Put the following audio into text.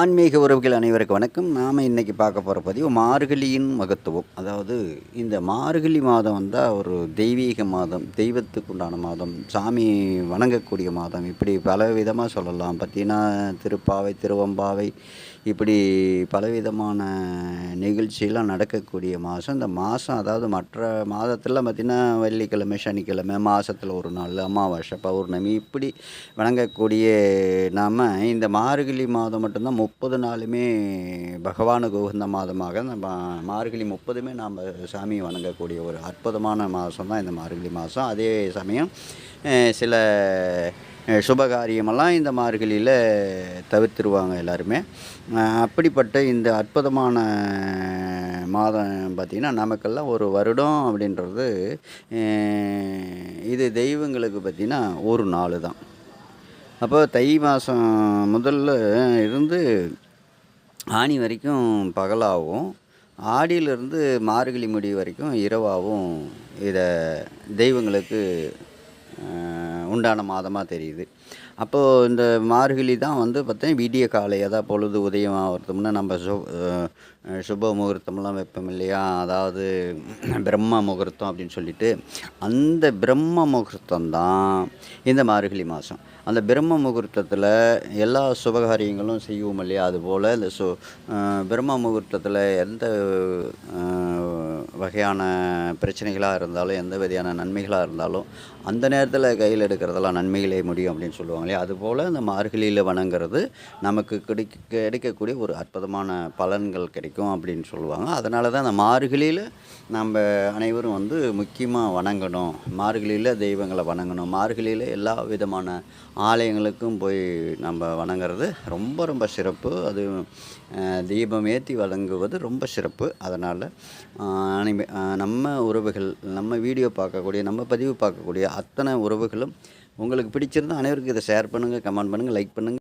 ஆன்மீக உறவுகள் அனைவருக்கும் வணக்கம். நாம் இன்றைக்கி பார்க்க போகிற பதிவு மார்கழியின் மகத்துவம். அதாவது இந்த மார்கழி மாதம் வந்தால் ஒரு தெய்வீக மாதம் தெய்வத்துக்கு உண்டான மாதம் சாமி வணங்கக்கூடிய மாதம். இப்படி பல விதமாக சொல்லலாம். பார்த்தீங்கன்னா திருப்பாவை திருவம்பாவை இப்படி பலவிதமான நிகழ்ச்சியெல்லாம் நடக்கக்கூடிய மாதம். இந்த மாதம் அதாவது மற்ற மாதத்தில் பார்த்திங்கன்னா வெள்ளிக்கிழமை சனிக்கிழமை மாதத்தில் ஒரு நாள் அமாவாசை பௌர்ணமி இப்படி வணங்கக்கூடிய நாம் இந்த மார்கழி மாதம் மட்டும்தான் முப்பது நாளுமே பகவானுக்கு உகந்த மாதமாக நம்ம மார்கழி முப்பதுமே நாம் சாமி வணங்கக்கூடிய ஒரு அற்புதமான மாதம் தான் இந்த மார்கழி மாதம். அதே சமயம் சில சுபகாரியமெல்லாம் இந்த மார்கழியில் தவிர்த்துருவாங்க எல்லாருமே. அப்படிப்பட்ட இந்த அற்புதமான மாதம் பார்த்திங்கன்னா நமக்கெல்லாம் ஒரு வருடம் அப்படின்றது இது தெய்வங்களுக்கு பார்த்திங்கன்னா ஒரு நாள் தான் அப்போ தை மாதம் முதல்ல இருந்து ஆனி வரைக்கும் பகலாகவும் ஆடியிலிருந்து மார்கழி முடி வரைக்கும் இரவாகவும் இதை தெய்வங்களுக்கு உண்டான மாதமாக தெரியுது. அப்போது இந்த மார்கழி தான் வந்து பார்த்தீங்கன்னா விடிய காலை அதாவது பொழுது உதயம் ஆகிறதுமுன்னா நம்ம சு சுப முகூர்த்தம்லாம் வைப்போம் இல்லையா? அதாவது பிரம்ம முகூர்த்தம் அப்படின்னு சொல்லிட்டு அந்த பிரம்ம முகூர்த்தம் தான் இந்த மார்கழி மாதம். அந்த பிரம்ம முகூர்த்தத்தில் எல்லா சுபகாரியங்களும் செய்வோம் இல்லையா? அதுபோல் இந்த சு பிரம்ம முகூர்த்தத்தில் எந்த வகையான பிரச்சனைகளாக இருந்தாலும் எந்த விதையான நன்மைகளாக இருந்தாலும் அந்த நேரத்தில் கையில் எடுக்கிறதெல்லாம் நன்மைகளே முடியும் அப்படின்னு சொல்லுவாங்க இல்லையா? அதுபோல் இந்த மார்கழியில் வணங்குறது நமக்கு கிடைக்க கிடைக்கக்கூடிய ஒரு அற்புதமான பலன்கள் கிடைக்கும் அப்படின்னு சொல்லுவாங்க. அதனால தான் அந்த மார்கழியில் நம்ம அனைவரும் வந்து முக்கியமாக வணங்கணும். மார்கழியில் தெய்வங்களை வணங்கணும். மார்கழியில் எல்லா விதமான ஆலயங்களுக்கும் போய் நம்ம வணங்குறது ரொம்ப ரொம்ப சிறப்பு. அது தீபம் ஏற்றி வழங்குவது ரொம்ப சிறப்பு. அதனால் அனைமே நம்ம உறவுகள் நம்ம வீடியோ பார்க்கக்கூடிய நம்ம பதிவு பார்க்கக்கூடிய அத்தனை உறவுகளும் உங்களுக்கு பிடிச்சிருந்தால் அனைவருக்கும் இதை ஷேர் பண்ணுங்கள் கமெண்ட் பண்ணுங்கள் லைக் பண்ணுங்கள்